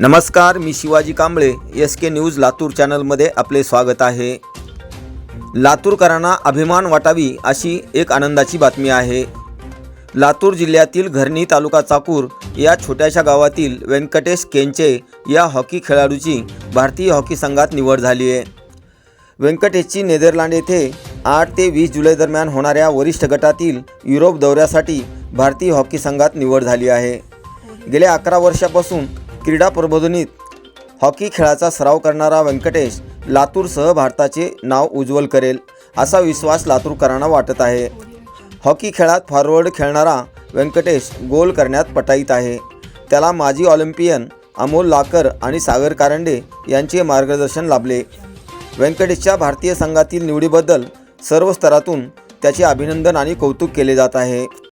नमस्कार मी Shivaji Kamble S K news Latur चॅनलमध्ये आपले स्वागत आहे. लातूरकरांना अभिमान वाटावी अशी एक आनंदाची बातमी आहे. लातूर जिल्ह्यातील घरणी तालुका चाकूर या छोट्याशा गावातील व्यंकटेश केंचे या हॉकी खेळाडूची भारतीय हॉकी संघात निवड झाली आहे. व्यंकटेशची नेदरलँड येथे आठ ते वीस जुलै दरम्यान होणाऱ्या वरिष्ठ गटातील युरोप दौऱ्यासाठी भारतीय हॉकी संघात निवड झाली आहे. गेल्या अकरा वर्षापासून क्रीडा प्रबोधनीत हॉकी खेळाचा सराव करणारा व्यंकटेश लातूरसह भारताचे नाव उज्ज्वल करेल असा विश्वास लातूरकरांना वाटत आहे. हॉकी खेळात फॉरवर्ड खेळणारा व्यंकटेश गोल करण्यात पटाईत आहे. त्याला माजी ऑलिम्पियन अमोल लाकर आणि सागर कारंडे यांचे मार्गदर्शन लाभले. व्यंकटेशच्या भारतीय संघातील निवडीबद्दल सर्व स्तरातून त्याचे अभिनंदन आणि कौतुक केले जात आहे.